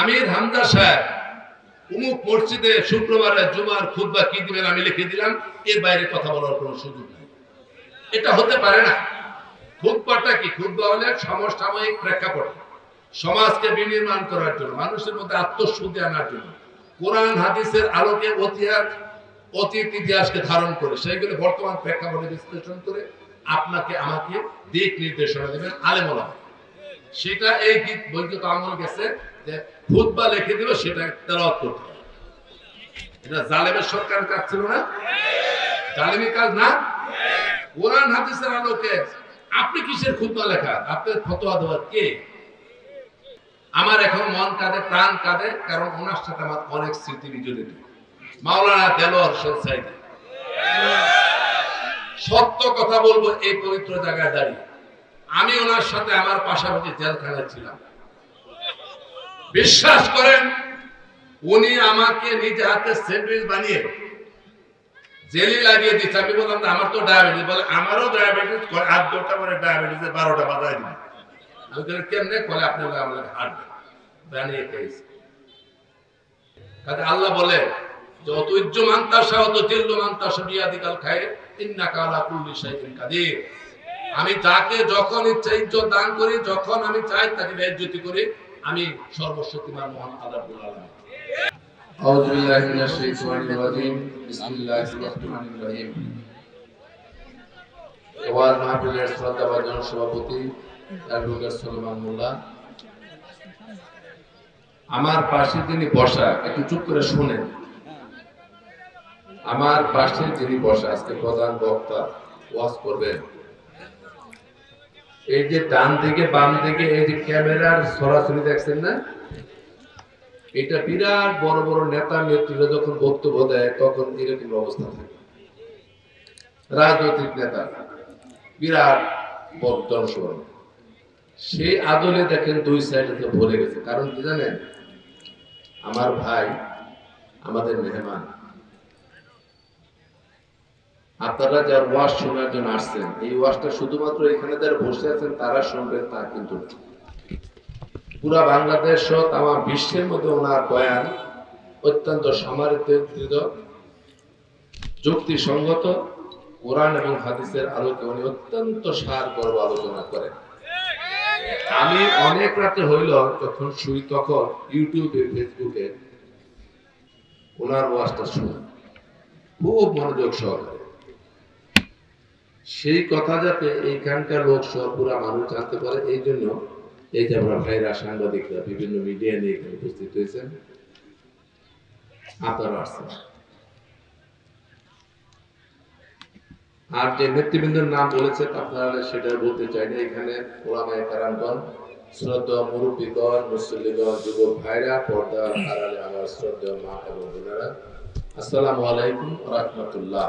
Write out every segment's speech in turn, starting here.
আমির হামজা সাহেব, উমুক মসজিদে শুক্রবারে জুমার খুতবা কি দিবেন আমি লিখে দিলাম, এর বাইরে কথা বলার কোনো সুযোগ নেই। এটা হতে পারে না। খুতবাটা কি? খুতবা হলে সমসাময়িক প্রেক্ষাপটে। সমাজকে বিনির্মাণ করার জন্য, মানুষের মধ্যে আত্মশুদ্ধি আনার জন্য। কোরআন, হাদিসের আলোকে অতিহাস অতীত, ইতিহাসকে ধারণ করে সেইগুলো বর্তমান প্রেক্ষাপটে বিশ্লেষণ করে আপনাকে আমাকে দিক নির্দেশনা দেবেন আলেমলা সেটা এই গীত বৈদ্যুত আমল গেছে যে খুতবা লিখে দিল, সেটা তেলাওয়াত করতে হবে। এটা জালেমের সরকারের কাজ ছিল না? জালেমি কাজ না? কোরআন, হাদিসের আলোকে আপনি কিসের খুতবা লেখা? আপনার ফতোয়া দেওয়ার কে? আমার এখন মন কাঁদে, প্রাণ কাঁদে, কারণ ওনার সাথে আমার অনেক স্মৃতি বিজড়িত মাওলানা দেলোয়ার হোসেন সাইদি। সত্য কথা বলব, এই পবিত্র জায়গায় দাঁড়িয়ে। আমি ওনার সাথে আমার পাশাপাশি জেলখানায় ছিলাম। বিশ্বাস করেন, উনি আমাকে নিজে হাতে স্যান্ডউইচ বানিয়ে জেলি লাগিয়ে দিচ্ছে আমি বললাম যে আমার তো ডায়াবেটিস। বলে, আমারও ডায়াবেটিস আট দশটা পরে ডায়াবেটিসের বারোটা বাজায় বলি কেমনে বলে আপনি আমাদের হাঁটবে? বানিয়ে খেয়েছি। কাজে আল্লাহ বলে যে অত উজ্জ মান্তাসা, অত জিল্ল মান্তাসা, বিয়াদিকাল খায় ইন্না কালা কুল্লি শাইইন কাদির। আমি যাকে যখন ইচ্ছা ইজ্জত দান করি যখন আমি চাই তাকে বেজ্জতি করি আমি সর্বশক্তিমান মহান আল্লাহ রাব্বুল আলামিন أعوذ بالله من الشيطان الرجيم بسم الله الرحمن الرحيم এবার মাহফিলের শ্রদ্ধাভাজন সভাপতি অ্যাডভোকেট সলমান মোল্লা আমার পাশে যিনি বসা একটু চুপ করে শুনেন আমার পাশে যিনি বসা আজকে প্রধান বক্তা ওয়াজ করবেন এই যে ডান থেকে বাম থেকে এই যে ক্যামেরার সরাসরি দেখছেন না? এটা বিরাট বড় বড় নেতা নেত্রীরা যখন বক্তব্য দেয়, তখন এরকম অবস্থা থাকে। রাজনৈতিক নেতা, বিরাট বড় জনসভা সেই আদলে দেখেন দুই সাইডে ভরে গেছে। কারণ কি জানেন? আমার ভাই, আমাদের মেহমান আপনারা যার ওয়াজ শোনার জন্য আসছেন, এই ওয়াজটা শুধুমাত্র এখানে যারা বসে আছেন, তারা শুনবেন, তা কিন্তু পুরা বাংলাদেশ সহ আমার বিশ্বের মধ্যে ওনার বয়ান অত্যন্ত সমারিত যুক্তিসঙ্গত, কোরআন এবং হাদিসের আলোকে উনি অত্যন্ত সার গর্ব আলোচনা করেন। আমি অনেক রাতে হইল যখন শুই, তখন ইউটিউবে, ফেসবুকে ওনার ওয়াজটা শুনি। খুব মনোযোগ সহকারে। সেই কথা যাতে এইখানকার লোক সহ পুরা মানুষ জানতে পারে, এই জন্য এই যে আমরা ভাইরা সাংবাদিকরা বিভিন্ন মিডিয়া নিয়ে এখানে উপস্থিত হয়েছেন। আপনারা আসছেন আর যে নেতৃবৃন্দের নাম বলেছে, আপনারা সেটা বলতে চাই না। এখানে ওলামায় কারামগণ, শ্রদ্ধা মুরব্বীগণ, মুসল্লিগণ ভাইরা পর্দা আড়ালে আমার শ্রদ্ধা মা এবং আসসালামু আলাইকুম রহমতুল্লাহ।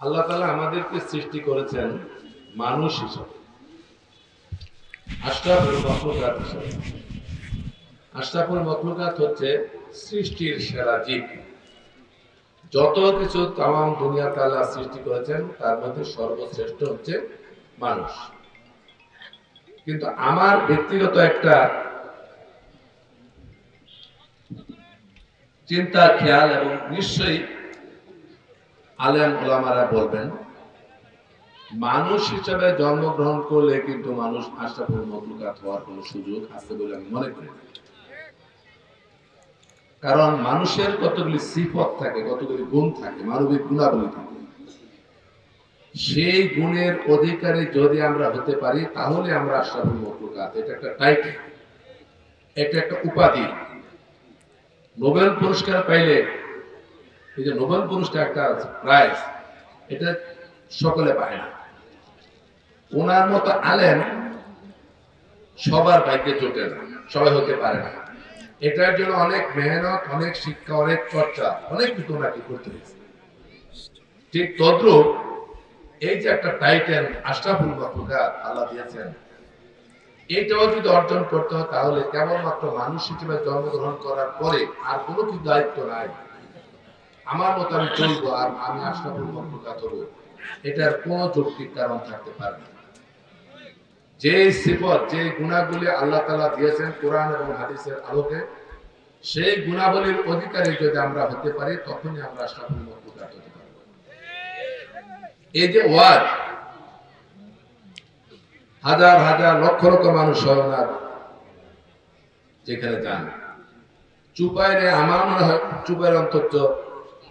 আল্লাহ তালা আমাদেরকে সৃষ্টি করেছেন মানুষ হিসাবে। আশরাফুল মখলুকাত হিসাবে। আশরাফুল মখলুকাত হচ্ছে সৃষ্টির সেরা জীব। যত কিছু তাম দুনিয়া তালা সৃষ্টি করেছেন, তার মধ্যে সর্বশ্রেষ্ঠ হচ্ছে মানুষ। কিন্তু আমার ব্যক্তিগত একটা চিন্তা, খেয়াল এবং নিশ্চয়ই আলেম ওলামারা বলবেন, মানুষ হিসেবে জন্মগ্রহণ করলে কিন্তু মানুষ আশরাফুল মখলুকাত হওয়ার কোনো সুযোগ আছে বলে আমি মনে করি। কারণ মানুষের কতগুলি সিফত থাকে, কতগুলি গুণ থাকে, মানবিক গুণাবলী থাকে সেই গুণের অধিকারী যদি আমরা হতে পারি, তাহলে আমরা আশরাফুল মখলুকাত, এটা একটা টাইটেল এটা একটা উপাধি নোবেল পুরস্কার পাইলে এই যে নোবেল পুরস্কার একটা প্রাইজ এটা সকলে পায় না। ওনার মতো সবার জোটে না, সবাই হতে পারে না। এটার জন্য অনেক মেহনত, অনেক শিক্ষা, অনেক চর্চা, অনেক কিছু করতে হয়েছে। ঠিক তদ্রুপ এই যে একটা টাইটেল আশরাফুল আল্লাহ দিয়েছেন এইটাও যদি অর্জন করতে হয়, তাহলে কেবলমাত্র মানুষ হিসেবে জন্মগ্রহণ করার পরে আর কোনো কি দায়িত্ব নাই। আমার মতো আমি চলবো আর আমি আশরাফুল মখলুকাত হব, এটার কোনো যৌক্তিক কারণ থাকতে পারে না। যে সিফত, যে গুণাগুলি আল্লাহ তালা দিয়েছেন কোরআন এবং হাদিসের আলোকে, সেই গুণাবলীর অধিকারী যদি আমরা হতে পারি, তখনই আমরা আশরাফুল মখলুকাত হতে পারব। এই যে ওয়াজ, হাজার হাজার লক্ষ লক্ষ মানুষ ওনার যেখানে যান। চুপাইরে আমার মনে হয় চুপাইরে অন্তত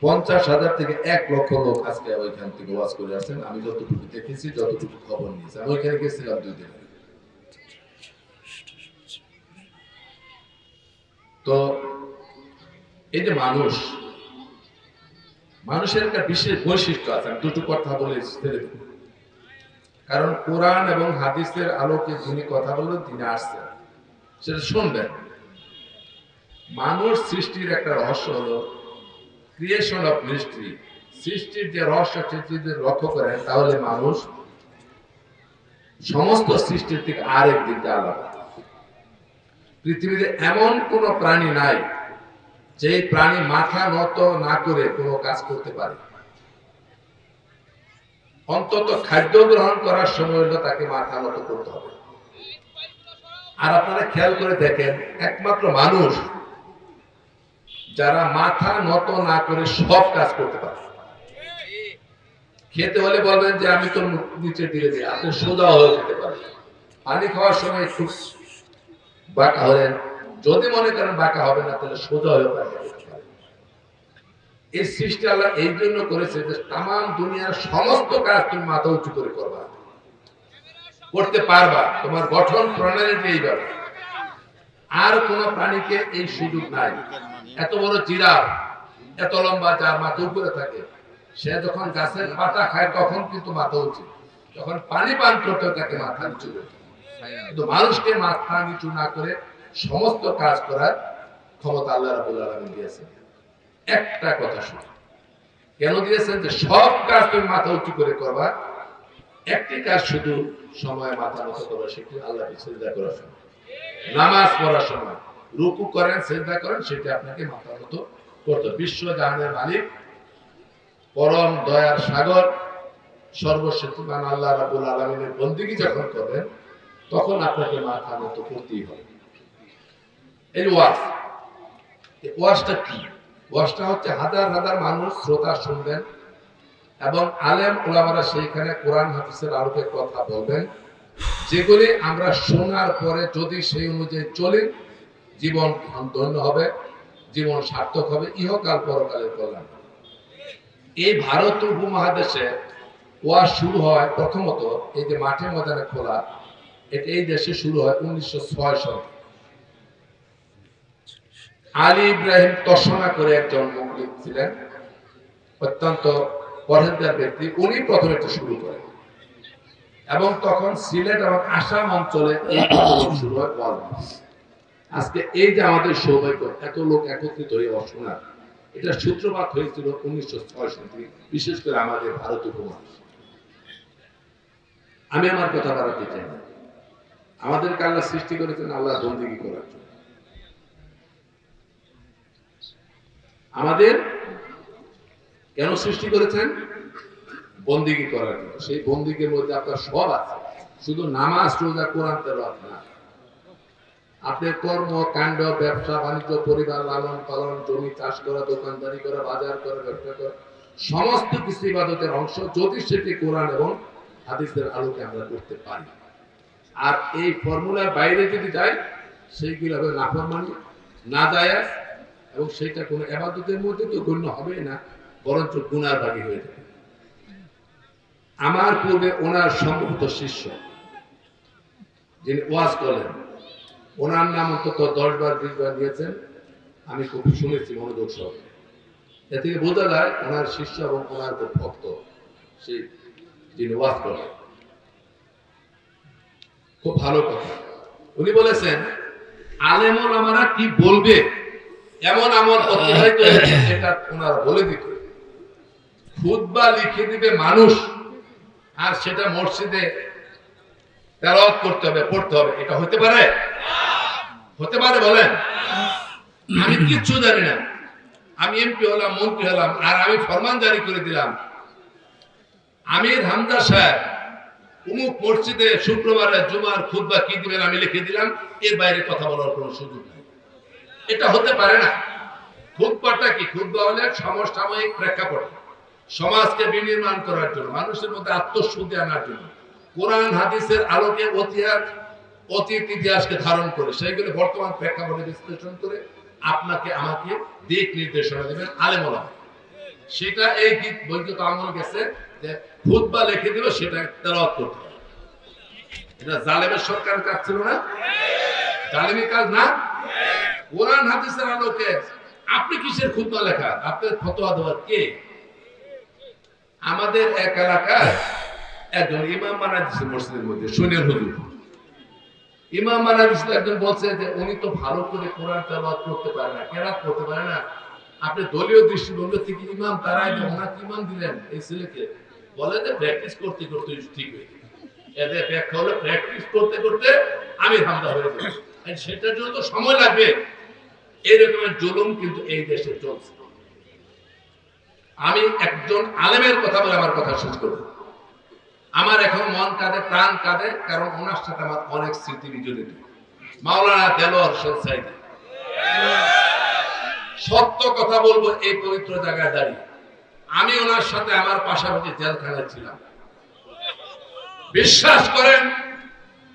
পঞ্চাশ হাজার থেকে এক লক্ষ লোক আজকে ওইখান থেকে ওয়াজ করে আসেন আমি যতটুকু দেখেছি, যতটুকু খবর নিয়েছি। আমি ওইখানে গেছিলাম দুই দিন তো এই যে মানুষ, মানুষের একটা বিশেষ বৈশিষ্ট্য আছে। আমি দুটো কথা বলে ছেড়ে। কারণ কোরআন এবং হাদিসের আলোকে যিনি কথা বললেন তিনি আসছেন। সেটা শুনবেন। মানুষ সৃষ্টির একটা রহস্য হলো ক্রিয়েশন অফ মিস্ট্রি সৃষ্টির যে রহস্য সেটি লক্ষ্য করেন, তাহলে মানুষ সমস্ত সৃষ্টির থেকে আরেক দিকটা আলাদা। পৃথিবীতে এমন কোন প্রাণী নাই যে প্রাণী মাথা নত না করে কোনো কাজ করতে পারে। অন্তত খাদ্য গ্রহণ করার সময় হলো তাকে মাথা নত করতে হবে। আর আপনারা খেয়াল করে দেখেন, একমাত্র মানুষ যারা মাথা নত না করে সব কাজ করতে পারে। খেতে হলে বলবেন যে, আমি তো নিচে দিয়ে দিই, আপনি সোজা হয়ে যেতে পারেন। পানি খাওয়ার সময় একটু বাঁকা হলেন। যদি মনে করেন বাঁকা হবে না, তাহলে সোজা হয়ে পারে এই সৃষ্টি আল্লাহ এই জন্য করেছে যে তাম দুনিয়ার সমস্ত কাজ তুমি মাথা উঁচু করে করবা। করতে পারবা। তোমার গঠন প্রণালীটি এইভাবে। আর কোন প্রাণীকে এই সুযোগ নাই। এত বড় জিরাফ এত লম্বা যার মাথা উপরে থাকে। সে যখন গাছের পাতা খায়, তখন কিন্তু মাথা উঁচু। যখন পানি পান করতে তাকে মাথা নিচু কিন্তু মানুষকে মাথা নিচু না করে সমস্ত কাজ করার ক্ষমতা আল্লাহ রাবুল আলমী দিয়েছেন। একটা কথা শুনে কেন দিয়েছেন যে সব কাজ তুমি মাথা উঁচু করে করবা? একটি কাজ শুধু সময়, মাথা নত করা সেটি আল্লাহ করার সময়। নামাজ পড়ার সময়। রুকু করেন চিন্তা করেন, সেটি আপনাকে মাথা করতে বিশ্ব জাহানের মালিক, পরম দয়ার সাগর, সর্বশক্তিমান আল্লাহ রাবুল আলমিনের বন্দিগি যখন করবেন, তখন আপনাকে মাথা নত করতেই হবে। এই ওয়াজ, এই ওয়াজটা কি? ওয়াজটা হচ্ছে হাজার হাজার মানুষ, শ্রোতা শুনবেন এবং আলেম ওলামারা সেইখানে কোরআন হাদিসের আলোকে কথা বলবেন। যেগুলি আমরা শোনার পরে যদি সেই অনুযায়ী চলি জীবন ধন্য হবে, জীবন সার্থক হবে, ইহকাল পরকালের কল্যাণ এই ভারত উপমহাদেশে ওয়াজ শুরু হয় প্রথমত এই যে মাঠে ময়দানে খোলা, এটা এই দেশে শুরু হয় উনিশশো ছয় সালে। আলী ইব্রাহিম তর্সনা করে একজন মুসলিম ছিলেন, অত্যন্ত পরহেজগার ব্যক্তি, উনি প্রথমে এটা শুরু করেন। এবং তখন সিলেট এবং আসাম অঞ্চলে শুরু হয় ওয়াজ। আজকে এই যে আমাদের সৌভাগ্য, এত লোক একত্রিত হয়ে অশোনা এটা সূত্রপাত হয়েছিল উনিশশো ছয় সাল, বিশেষ করে আমাদের ভারত উপমহাদেশ। আমি আমার কথা বাড়াতে চাই না। আমাদেরকে আল্লাহ সৃষ্টি করেছেন, আল্লাহ বন্দিগি করার জন্য। আমাদের কেন সৃষ্টি করেছেন? বন্দিগি করার জন্য। সেই বন্দিগির মধ্যে আপনার সব আছে। শুধু নামাজ, রোজা, কোরআন তেলাওয়াত না। আপনার কর্ম, কাণ্ড, ব্যবসা, বাণিজ্য, পরিবার, লালন পালন, জমি, চাষ করা, দোকানদারি করা, বাজার করা, ব্যবসা করা, সমস্ত কিছু ইবাদতের অংশ যদি সেটি কোরআন এবং হাদিসের আলোকে আমরা করতে পারি। আর এই ফর্মুলার বাইরে যদি যাই সেইগুলো হবে? নাফরমানি না যায় এবং সেটা কোনো এবাদতের মধ্যে তো গণ্য হবে না, বরঞ্চ গুনার ভাগী হয়ে যাবে। আমার পূর্বে ওনার সম্ভবত শিষ্য, যিনি ওয়াজ করলেন ওনার নাম অন্তত দশ বার, বিশ বার নিয়েছেন আমি খুব শুনেছি মনোযোগ সহ এ থেকে বোঝা যায় ওনার শিষ্য এবং ওনার খুব ভক্ত, সেই যিনি ওয়াজ খুব ভালো কথা। উনি বলেছেন আলেমন আমরা কি বলবে? এমন আমল সেটা ওনারা বলে দিত। খুতবা লিখে দিবে মানুষ, আর সেটা মসজিদে তেলাওয়াত করতে হবে, পড়তে হবে। এটা হতে পারে? হতে পারে, বলেন। আমি কিচ্ছু জানি না। আমি এমপি হলাম, মন্ত্রী হলাম, আর আমি ফরমান জারি করে দিলাম। আমির হামদা সাহেব মসজিদে শুক্রবারে জুমার খুতবা কি দিবেন আমি লিখে দিলাম, এর বাইরে কথা বলার কোনো সুযোগ নেই। এটা হতে পারে না। খুতবাটা কি? খুতবা হলে সমসাময়িক প্রেক্ষাপটে। সমাজকে বিনির্মাণ করার জন্য, মানুষের মধ্যে আত্মশুদ্ধি আনার জন্য। কোরআন, হাদিসের আলোকে ইতিহাস অতীত ইতিহাসকে ধারণ করে সেইগুলো বর্তমান প্রেক্ষাপটে বিশ্লেষণ করে আপনাকে আমাকে দিক নির্দেশনা দেবেন আলেমলা সেটা এই গীত বৈদ্যুত আমল গেছে যে খুতবা লিখে দিল, সেটা তেলাওয়াত করতে এটা জালেমের সরকারের কাজ ছিল না? জালেমি কাজ না? কোরআন, হাদিসের আলোকে আপনি কিসের খুতবা লেখা? আপনার ফতোয়া দেওয়ার কে? আমাদের এক এলাকায় একজন ইমাম মানা দিচ্ছে মসজিদের মধ্যে সুনীল হুজুর। ইমাম মানা দিচ্ছে একজন বলছে যে উনি তো ভালো করে কোরআন তেলাওয়াত করতে পারে না। কেরাত করতে পারে না। আপনি দলীয় দৃষ্টিভঙ্গি থেকে ইমাম? তারাই ওনাকে ইমাম দিলেন এই ছেলেকে। বলে যে প্র্যাকটিস করতে করতে ঠিক হয়ে এদের ব্যাখ্যা হলো প্র্যাকটিস করতে করতে আমি হামদা হয়ে যাব। সেটার জন্য তো সময় লাগবে। এরকমের জুলুম কিন্তু এই দেশে চলছে। আমি একজন আলেমের কথা বলে আমার কথা শেষ করব। আমার এখন মন কাঁদে, প্রাণ কাঁদে, কারণ ওনার সাথে আমার অনেক স্মৃতি বিজড়িত। মাওলানা দেলোয়ার হোসেন সাইদি। সত্য কথা বলব, এই পবিত্র জায়গায় দাঁড়িয়ে। আমি ওনার সাথে আমার পাশাপাশি জেলখানায় ছিলাম। বিশ্বাস করেন,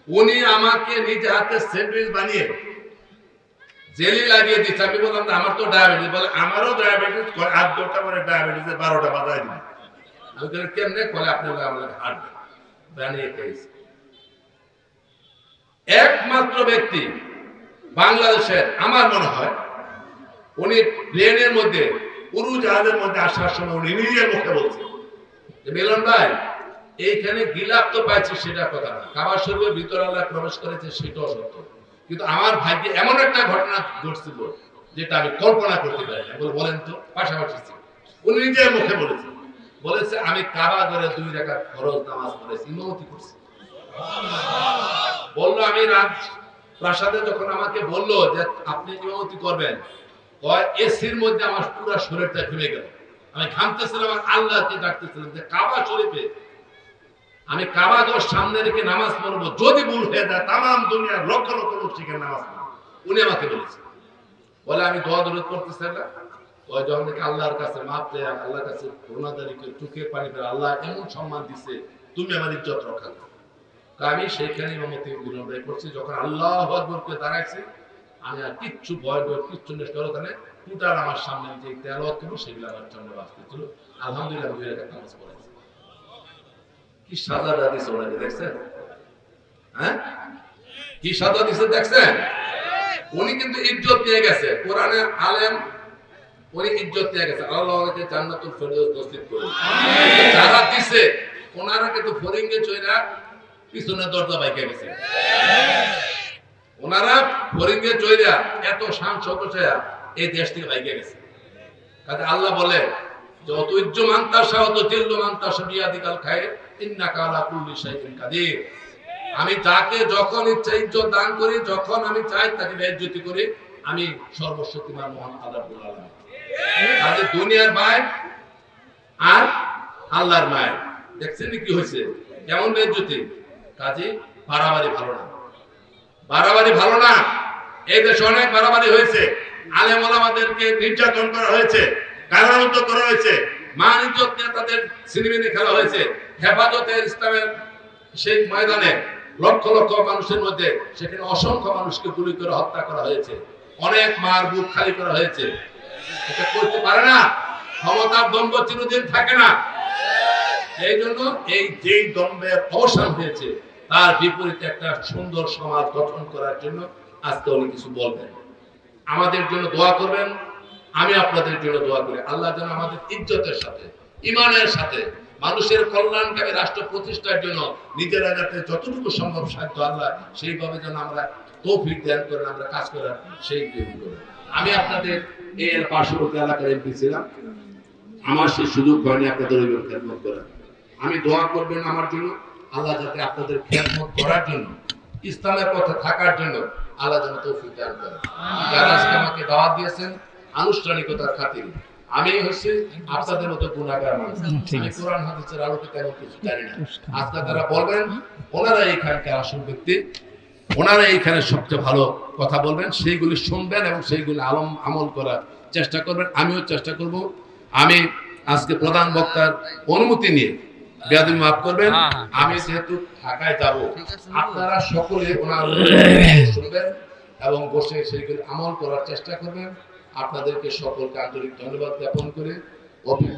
উনি আমাকে নিজে হাতে স্যান্ডউইচ বানিয়ে জেলি লাগিয়ে দিচ্ছে আমি বললাম, আমার তো ডায়াবেটিস। বলে, আমারও ডায়াবেটিস আট দশটা পরে ডায়াবেটিসের বারোটা বাজায় দিন বলি কেমনে বলে আপনি আমাদের হাঁটবে? বানিয়ে খেয়েছি। একমাত্র ব্যক্তি বাংলাদেশের, আমার মনে হয়, উনি প্লেনের মধ্যে, উড়োজাহাজের মধ্যে আসার সময় উনি নিজের মুখে বলছেন যে, মিলন ভাই, এইখানে গিলাপ তো পাইছি সেটা কথা না। কাবার শরীরের ভিতরে আল্লাহ প্রবেশ করেছে সেটাও সত্য। কিন্তু আমার ভাগ্যে এমন একটা ঘটনা ঘটছিল যেটা আমি কল্পনা করতে পারি বলেন তো, পাশাপাশি উনি নিজের মুখে বলেছে বলেছে, আমি কাবা ধরে দুই রেখা ফরজ নামাজ পড়েছি ইমামতি করছি বলল, আমি রাত প্রাসাদে যখন আমাকে বলল যে আপনি ইমামতি করবেন এসির মধ্যে আমার পুরো শরীরটা ঘুমে গেল। আমি ঘামতেছিলাম আর আল্লাহকে ডাকতেছিলাম যে, কাবা শরীফে, আমি কাবা ঘর সামনে রেখে নামাজ পড়ব, যদি ভুল হয়ে যায় তাম দুনিয়ার লক্ষ লক্ষ লোক শিখে নামাজ পড়ব। উনি আমাকে বলেছে। বলে, আমি দোয়া দরদ করতেছি না? ওই আল্লাহর কাছে মাপ দেয়, আল্লাহর কাছে চোখের পানি ফেলে, আল্লাহ এমন সম্মান দিছে, তুমি আমার ইজ্জত রক্ষা করো। আমি সেইখানে করছি, যখন আল্লাহ দাঁড়াইছি, আমি আর কিচ্ছু ভয় কিচ্ছু ওখানে টুটার আমার সামনে যে সেগুলো আমার আলহামদুলিল্লাহ দুই রেখা নামাজ কি সাজা দিছে ওনাকে, দেখছেন? হ্যাঁ? কি সাজা দিছে, দেখছেন? উনি কিন্তু ইজ্জত নিয়ে গেছে। কোরআনে আলেম উনি ইজ্জত নিয়ে গেছে। আল্লাহ জান্নাতুল ফেরদৌস নসিব করুন। যারা দিছে। ওনারা কিন্তু ফরিঙ্গে চইরা পিছনে দরজা বাইকে গেছে। ওনারা ফরিঙ্গে চইরা এত শান এই দেশ থেকে বাইকে গেছে। কাজে আল্লাহ বলে যে অত ইজ্জ মান্তাসা অত জিল্ল মান্তাসা বিয়াদিকাল খায় ইন্নাকা আলা কুল্লি শাইইন কাদির। আমি তাকে যখন ইচ্ছা ইজ্জত দান করি যখন আমি চাই তাকে বেজ্জতি করি আমি সর্বশক্তিমান মহান আল্লাহ আলামিন দুনিয়ার মায় আর আল্লাহর মায়। দেখছেন কি হয়েছে? কেমন বেজ্জতি? কাজে, বাড়াবাড়ি ভালো না। বাড়াবাড়ি ভালো না। এই দেশে অনেক বাড়াবাড়ি হয়েছে। নির্যাতন করা হয়েছে কারারুদ্ধ করা হয়েছে, মান ইজ্জত তাদের সিনেমিনে খেলা হয়েছে। হেফাজতে ইসলামের সেই ময়দানে লক্ষ লক্ষ মানুষের মধ্যে সেখানে অসংখ্য মানুষকে গুলি করে হত্যা করা হয়েছে। অনেক মার বুক খালি করা হয়েছে। করতে পারে না। দ্বন্দ্ব চিরদিন থাকে না। এই জন্য এই যেই দ্বন্দ্বের অবসান হয়েছে, তার বিপরীতে একটা সুন্দর সমাজ গঠন করার জন্য আজকে উনি কিছু বলবেন। আমাদের জন্য দোয়া করবেন, আমি আপনাদের জন্য দোয়া করি। আল্লাহ যেন আমাদের ইজ্জতের সাথে, ইমানের সাথে, মানুষের কল্যাণকামী রাষ্ট্র প্রতিষ্ঠার জন্য নিজেরা যাতে যতটুকু সম্ভব সাধ্য আল্লাহ, সেইভাবে যেন আমরা তৌফিক ধ্যান করেন, আমরা কাজ করার সেই করি আমি আপনাদের এর পার্শ্ববর্তী এলাকার এমপি ছিলাম। আমার সেই সুযোগ হয়নি আপনাদের ওই খেদমত করার। আমি দোয়া করবেন আমার জন্য আল্লাহ যাতে আপনাদের খেদমত করার জন্য ইসলামের পথে থাকার জন্য আল্লাহ যেন তৌফিক দান করেন। যারা আজকে আমাকে দাওয়াত দিয়েছেন আনুষ্ঠানিকতার খাতিরে আমি হচ্ছে আপনাদের মতো গুণাগার মানুষ। আমি কোরআন হাদিসের আলোকে তেমন কিছু জানি না। আজকে তারা বলবেন ওনারা এইখানকার আসল ব্যক্তি ওনারা এইখানে সবচেয়ে ভালো কথা বলবেন সেইগুলি শুনবেন এবং সেইগুলি আলম আমল করার চেষ্টা করবেন। আমিও চেষ্টা করব। আমি আজকে প্রধান বক্তার অনুমতি নিয়ে মাফ করবেন। আমি যেহেতু ঢাকায় যাব আপনারা সকলে ওনার শুনবেন এবং বসে সেইগুলি আমল করার চেষ্টা করবেন। আপনাদেরকে সকলকে আন্তরিক ধন্যবাদ জ্ঞাপন করে অভি-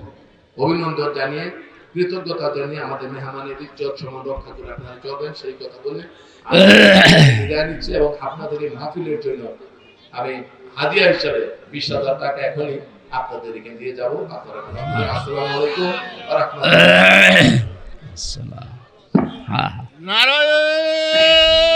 অভিনন্দন জানিয়ে কৃতজ্ঞতা জানিয়ে আমাদের মেহমানের ইজ্জত সমান রক্ষা করে আপনারা চলবেন সেই কথা বলে বিদায় নিচ্ছি এবং আপনাদের এই মাহফিলের জন্য আমি হাদিয়া হিসাবে বিশ হাজার টাকা এখনই আপনাদেরকে দিয়ে যাব। আপনারা আসসালামু আলাইকুম ওয়া রাহমাতুল্লাহ। হ্যাঁ নারায়ণ!